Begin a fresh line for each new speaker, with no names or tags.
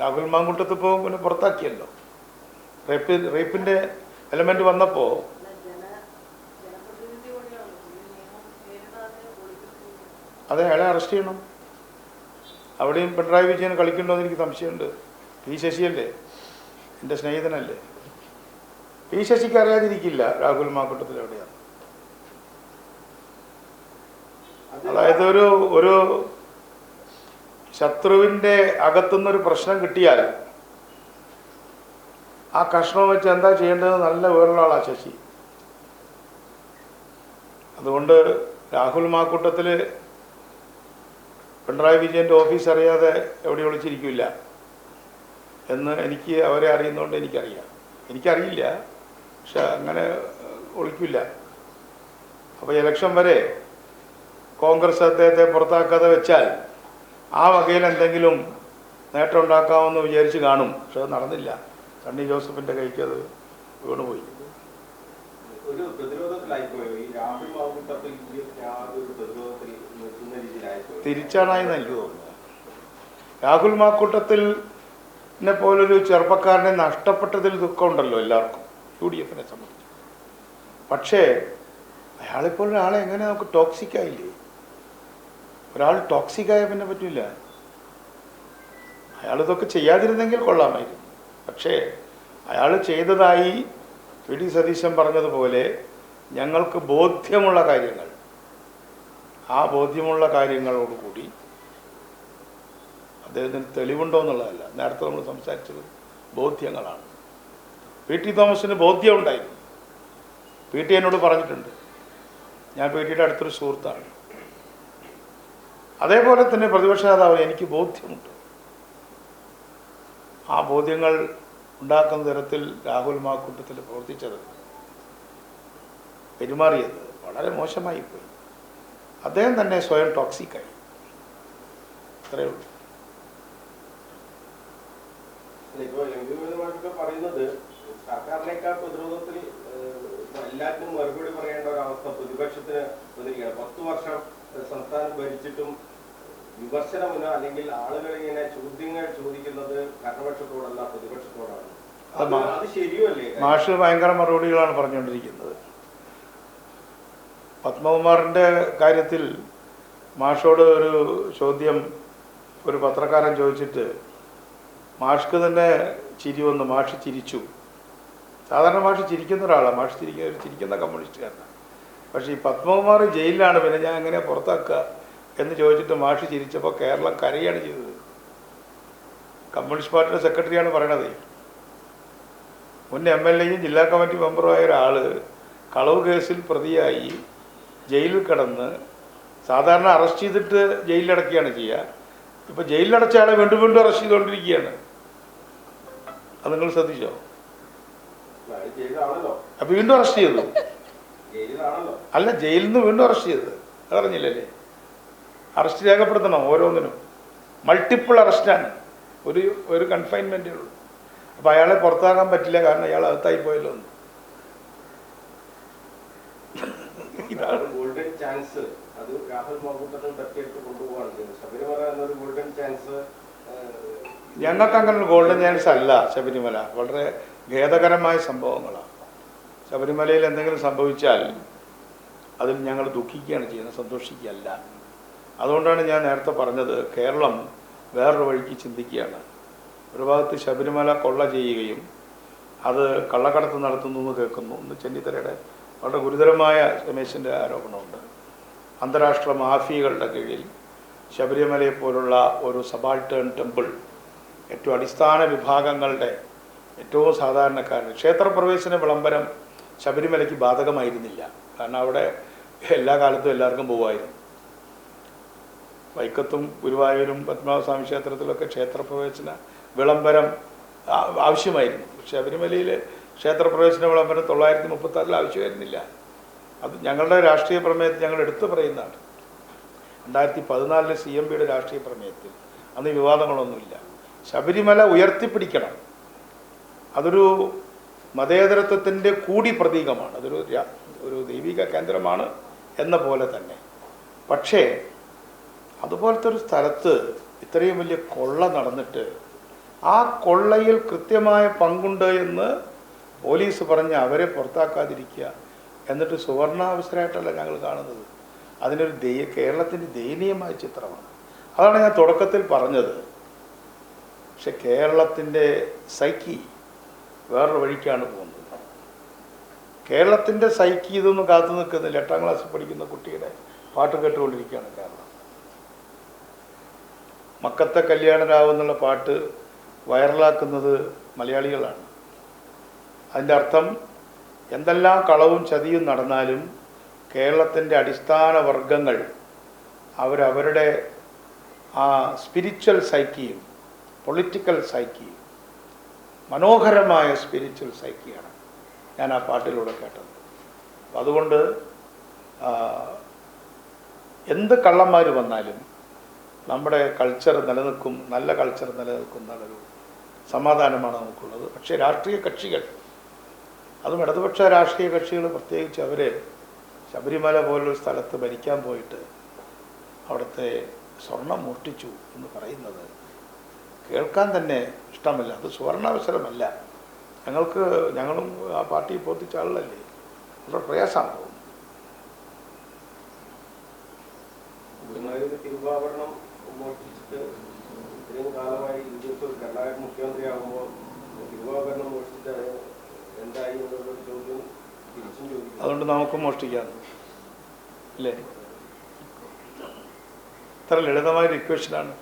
രാഹുൽ മാങ്കുട്ടത്ത് ഇപ്പോൾ പിന്നെ പുറത്താക്കിയല്ലോ. Rape റേപ്പിന്റെ element വന്നപ്പോൾ അതെ അയാളെ അറസ്റ്റ് ചെയ്യണം. അവിടെയും പിണറായി വിജയൻ കളിക്കണ്ടോ എന്ന് എനിക്ക് സംശയമുണ്ട്. പി ശശിയല്ലേ? എന്റെ സ്നേഹിതനല്ലേ? പി ശശിക്ക് അറിയാതിരിക്കില്ല രാഹുൽ മാക്കൂട്ടത്തിൽ എവിടെയാണ് അതായത് ഒരു ഒരു ശത്രുവിന്റെ അകത്തുനിന്നൊരു പ്രശ്നം കിട്ടിയാൽ ആ കഷ്ണം വെച്ച് എന്താ ചെയ്യേണ്ടത്? നല്ല വേറുള്ള ആളാ ശശി. അതുകൊണ്ട് രാഹുൽ മാക്കൂട്ടത്തിൽ പിണറായി വിജയന്റെ ഓഫീസ് അറിയാതെ എവിടെ വിളിച്ചിരിക്കില്ല എന്ന് എനിക്ക് അവരെ അറിയുന്നതുകൊണ്ട് എനിക്കറിയാം. എനിക്കറിയില്ല. പക്ഷെ അങ്ങനെ ഒളിക്കില്ല. അപ്പോൾ ഇലക്ഷൻ വരെ കോൺഗ്രസ് അദ്ദേഹത്തെ പുറത്താക്കാതെ വെച്ചാൽ ആ വകയിൽ എന്തെങ്കിലും നേട്ടം ഉണ്ടാക്കാമെന്ന് വിചാരിച്ച് കാണും. പക്ഷെ അത് നടന്നില്ല. സണ്ണി ജോസഫിന്റെ കൈക്ക് അത് വീണുപോയി.
ഒരു പ്രതിരോധത്തിലായിപ്പോയോ? ഈ രാഹുൽ മാവുട്ടത്തിൽ യാതൊരു പ്രതിരോധത്തിൽ നിൽക്കുന്ന രീതിയിലായിപ്പോയോ?
തിരിച്ചാണായെന്ന് എനിക്ക് തോന്നുന്നത് രാഹുൽ മാക്കൂട്ടത്തിൽ എന്നെ പോലൊരു ചെറുപ്പക്കാരനെ നഷ്ടപ്പെട്ടതിൽ ദുഃഖമുണ്ടല്ലോ എല്ലാവർക്കും യു ഡി എഫിനെ സംബന്ധിച്ച്. പക്ഷേ അയാളിപ്പോൾ ഒരാളെ എങ്ങനെ നമുക്ക് ടോക്സിക് ആയില്ലേ? ഒരാൾ ടോക്സിക് ആയ പിന്നെ പറ്റില്ല അയാൾ ഇതൊക്കെ ചെയ്യാതിരുന്നെങ്കിൽ കൊള്ളാമായിരുന്നു. പക്ഷേ അയാൾ ചെയ്തതായി പി. ഡി. സതീശൻ പറഞ്ഞതുപോലെ ഞങ്ങൾക്ക് ബോധ്യമുള്ള കാര്യങ്ങൾ. ആ ബോധ്യമുള്ള കാര്യങ്ങളോടുകൂടി അദ്ദേഹത്തിന് തെളിവുണ്ടോ എന്നുള്ളതല്ല. നേരത്തെ നമ്മൾ സംസാരിച്ചത് ബോധ്യങ്ങളാണ്. പി. ടി. തോമസിന് ബോധ്യം ഉണ്ടായിരുന്നു പി. ടി. എന്നോട് പറഞ്ഞിട്ടുണ്ട്. ഞാൻ പി. ടിയുടെ അടുത്തൊരു സുഹൃത്താണ്. അതേപോലെ തന്നെ പ്രതിപക്ഷ നേതാവ് എനിക്ക് ബോധ്യമുണ്ട്. ആ ബോധ്യങ്ങൾ ഉണ്ടാക്കുന്ന തരത്തിൽ രാഹുൽ മാക്കൂട്ടത്തിൽ പ്രവർത്തിച്ചത് പെരുമാറിയത് വളരെ മോശമായി പോയി. അദ്ദേഹം തന്നെ സ്വയം ടോക്സിക്കായി അത്രയേ ഉള്ളൂ.
സർക്കാരിനേക്കാൾ പ്രതിരോധത്തിൽ എല്ലാത്തിനും മറുപടി പറയേണ്ട ഒരു അവസ്ഥ പ്രതിപക്ഷത്തിന് വന്നിരിക്കുകയാണ്. പത്ത് വർഷം സംസ്ഥാനം ഭരിച്ചിട്ടും വിമർശനമില്ല അല്ലെങ്കിൽ ആളുകൾ ഇങ്ങനെ ചോദ്യങ്ങൾ ചോദിക്കുന്നത് ഭരണപക്ഷത്തോടല്ല പ്രതിപക്ഷത്തോടാണ്.
അത്
ശരിയല്ലേ
മാഷ് ഭയങ്കര മറുപടികളാണ് പറഞ്ഞുകൊണ്ടിരിക്കുന്നത്. പത്മകുമാറിന്റെ കാര്യത്തിൽ മാഷോട് ഒരു ചോദ്യം ഒരു പത്രക്കാരൻ ചോദിച്ചിട്ട് മാഷ്ക്ക് തന്നെ ചിരി വന്നു മാഷ് ചിരിച്ചു. സാധാരണ മാഷ് ചിരിക്കുന്ന ഒരാളാണ് മാഷ് ചിരിക്കുന്ന ഒരു ചിരിക്കുന്ന കമ്മ്യൂണിസ്റ്റുകാരനാണ് പക്ഷേ ഈ പത്മകുമാർ ജയിലിലാണ് പിന്നെ ഞാൻ എങ്ങനെ പുറത്താക്കുക? എന്ന് ചോദിച്ചിട്ട് മാഷി ചിരിച്ചപ്പോൾ കേരളം കരയാണ് ചെയ്തത്. കമ്മ്യൂണിസ്റ്റ് പാർട്ടിയുടെ സെക്രട്ടറിയാണ് പറയണത്. മുൻ എം എൽ എയും ജില്ലാ കമ്മിറ്റി മെമ്പറുമായ ഒരാൾ കളവ് കേസിൽ പ്രതിയായി ജയിലിൽ കിടന്ന് സാധാരണ അറസ്റ്റ് ചെയ്തിട്ട് ജയിലിലടക്കുകയാണ് ചെയ്യുക. ഇപ്പോൾ ജയിലിലടച്ച ആളെ വീണ്ടും വീണ്ടും അറസ്റ്റ് ചെയ്തുകൊണ്ടിരിക്കുകയാണ്. അത് നിങ്ങൾ ശ്രദ്ധിച്ചോ? അപ്പം വീണ്ടും അറസ്റ്റ് ചെയ്തു. അല്ല ജയിലിൽ നിന്ന് വീണ്ടും അറസ്റ്റ് ചെയ്തത്. അതറിഞ്ഞില്ലല്ലേ? അറസ്റ്റ് രേഖപ്പെടുത്തണം ഓരോന്നിനും. മൾട്ടിപ്പിൾ അറസ്റ്റാണ് ഒരു ഒരു കൺഫൈൻമെന്റേ ഉള്ളൂ. അപ്പോൾ അയാളെ പുറത്താക്കാൻ പറ്റില്ല കാരണം അയാൾ അകത്തായി പോയല്ലോ എന്ന്. ഇതാണ്
ഗോൾഡൻ ചാൻസ് അത് രാഹുൽ മാങ്കൂട്ടത്തിൽ തട്ടിയെടുത്ത് കൊണ്ടുപോവാണ് ചെയ്യുന്നത്. ശബരിമല എന്നൊരു ഗോൾഡൻ ചാൻസ്
ഞങ്ങൾക്ക് അങ്ങനെ ഒരു ഗോൾഡൻ ചാൻസ് അല്ല ശബരിമല. വളരെ ഖേദകരമായ സംഭവങ്ങളാണ്. ശബരിമലയിൽ എന്തെങ്കിലും സംഭവിച്ചാൽ അതിൽ ഞങ്ങൾ ദുഃഖിക്കുകയാണ് ചെയ്യുന്നത് സന്തോഷിക്കുകയല്ല. അതുകൊണ്ടാണ് ഞാൻ നേരത്തെ പറഞ്ഞത് കേരളം വേറൊരു വഴിക്ക് ചിന്തിക്കുകയാണ്. ഒരു ഭാഗത്ത് ശബരിമല കൊള്ള ചെയ്യുകയും അത് കള്ളക്കടത്ത് നടത്തുന്നു എന്ന് കേൾക്കുന്നു എന്ന് ചെന്നിത്തലയുടെ വളരെ ഗുരുതരമായ രമേശിന്റെ ആരോപണമുണ്ട്. അന്താരാഷ്ട്ര മാഫിയകളുടെ കീഴിൽ ശബരിമലയെ പോലുള്ള ഒരു സബാൾട്ടേൺ ടെമ്പിൾ ഏറ്റവും അടിസ്ഥാന വിഭാഗങ്ങളുടെ ഏറ്റവും സാധാരണക്കാരൻ ക്ഷേത്രപ്രവേശന വിളംബരം ശബരിമലയ്ക്ക് ബാധകമായിരുന്നില്ല. കാരണം അവിടെ എല്ലാ കാലത്തും എല്ലാവർക്കും പോകുമായിരുന്നു വൈക്കത്തും ഗുരുവായൂരും പത്മനാഭസ്വാമി ക്ഷേത്രത്തിലൊക്കെ ക്ഷേത്രപ്രവേശന വിളംബരം ആവശ്യമായിരുന്നു. ശബരിമലയിൽ ക്ഷേത്രപ്രവേശന വിളംബരം തൊള്ളായിരത്തി മുപ്പത്താറിൽ ആവശ്യമായിരുന്നില്ല. അത് ഞങ്ങളുടെ രാഷ്ട്രീയ പ്രമേയത്തിൽ ഞങ്ങൾ എടുത്തു പറയുന്നതാണ്. രണ്ടായിരത്തി പതിനാലിലെ സി എം പിയുടെ രാഷ്ട്രീയ പ്രമേയത്തിൽ അന്ന് വിവാദങ്ങളൊന്നുമില്ല. ശബരിമല ഉയർത്തിപ്പിടിക്കണം. അതൊരു മതേതരത്വത്തിന്റെ കൂടി പ്രതീകമാണ്. അതൊരു ഒരു ദൈവിക കേന്ദ്രമാണ് എന്ന പോലെ തന്നെ. പക്ഷേ അതുപോലത്തെ ഒരു സ്ഥലത്ത് ഇത്രയും വലിയ കൊള്ള നടന്നിട്ട് ആ കൊള്ളയിൽ കൃത്യമായ പങ്കുണ്ട് എന്ന് പോലീസ് പറഞ്ഞ് അവരെ പുറത്താക്കാതിരിക്കുക എന്നിട്ട് സുവർണാവസരമായിട്ടല്ല ഞങ്ങൾ കാണുന്നത്. അതിനൊരു ദയ കേരളത്തിന്റെ ദയനീയമായ ചിത്രമാണ്. അതാണ് ഞാൻ തുടക്കത്തിൽ പറഞ്ഞത്. പക്ഷെ കേരളത്തിന്റെ സൈക്കി വേറൊരു വഴിക്കാണ് പോകുന്നത്. കേരളത്തിന്റെ സൈക്കി ഇതൊന്നും കാത്തു നിൽക്കുന്നില്ല. എട്ടാം ക്ലാസ്സിൽ പഠിക്കുന്ന കുട്ടിയുടെ പാട്ട് കേട്ടുകൊണ്ടിരിക്കുകയാണ് കേരളം. മക്കത്തെ കല്യാണരാവ് എന്നുള്ള പാട്ട് വൈറലാക്കുന്നത് മലയാളികളാണ്. അതിന്റെ അർത്ഥം എന്തെല്ലാം കളവും ചതിയും നടന്നാലും കേരളത്തിന്റെ അടിസ്ഥാന വർഗങ്ങൾ അവരവരുടെ ആ സ്പിരിച്വൽ സൈക്കിയും പൊളിറ്റിക്കൽ സൈക്കിയും മനോഹരമായ സ്പിരിച്വൽ സൈക്കിയാണ് ഞാൻ ആ പാട്ടിലൂടെ കേട്ടത്. അതുകൊണ്ട് എന്ത് കള്ളന്മാർ വന്നാലും നമ്മുടെ കൾച്ചർ നിലനിൽക്കും നല്ല കൾച്ചർ നിലനിൽക്കും എന്നുള്ളൊരു സമാധാനമാണ് നമുക്കുള്ളത്. പക്ഷേ രാഷ്ട്രീയ കക്ഷികൾ അതും ഇടതുപക്ഷ രാഷ്ട്രീയ കക്ഷികൾ പ്രത്യേകിച്ച് അവർ ശബരിമല പോലൊരു സ്ഥലത്ത് ഭരിക്കാൻ പോയിട്ട് അവിടുത്തെ സ്വർണം മോഷ്ടിച്ചു എന്ന് പറയുന്നത് കേൾക്കാൻ തന്നെ ഇഷ്ടമല്ല. അത് സുവർണാവസരമല്ല. ഞങ്ങൾക്ക് ഞങ്ങളും ആ പാർട്ടി പോത്തിച്ച ആളല്ലേ? വളരെ പ്രയാസമാണ് തോന്നുന്നത്.
തിരുവാഭരണം ഇത്രയും കാലമായി ഇതിപ്പോ കർണാടക മുഖ്യമന്ത്രിയാകുമ്പോൾ തിരുവാഭരണം മോഷ്ടിച്ചിട്ട് അത് എന്തായി എന്നുള്ള ചോദ്യം തിരിച്ചും ചോദിക്കും
അതുകൊണ്ട് നമുക്ക് മോഷ്ടിക്കാം. അല്ലേ ഇത്ര ലളിതമായ ഇക്വേഷനാണ്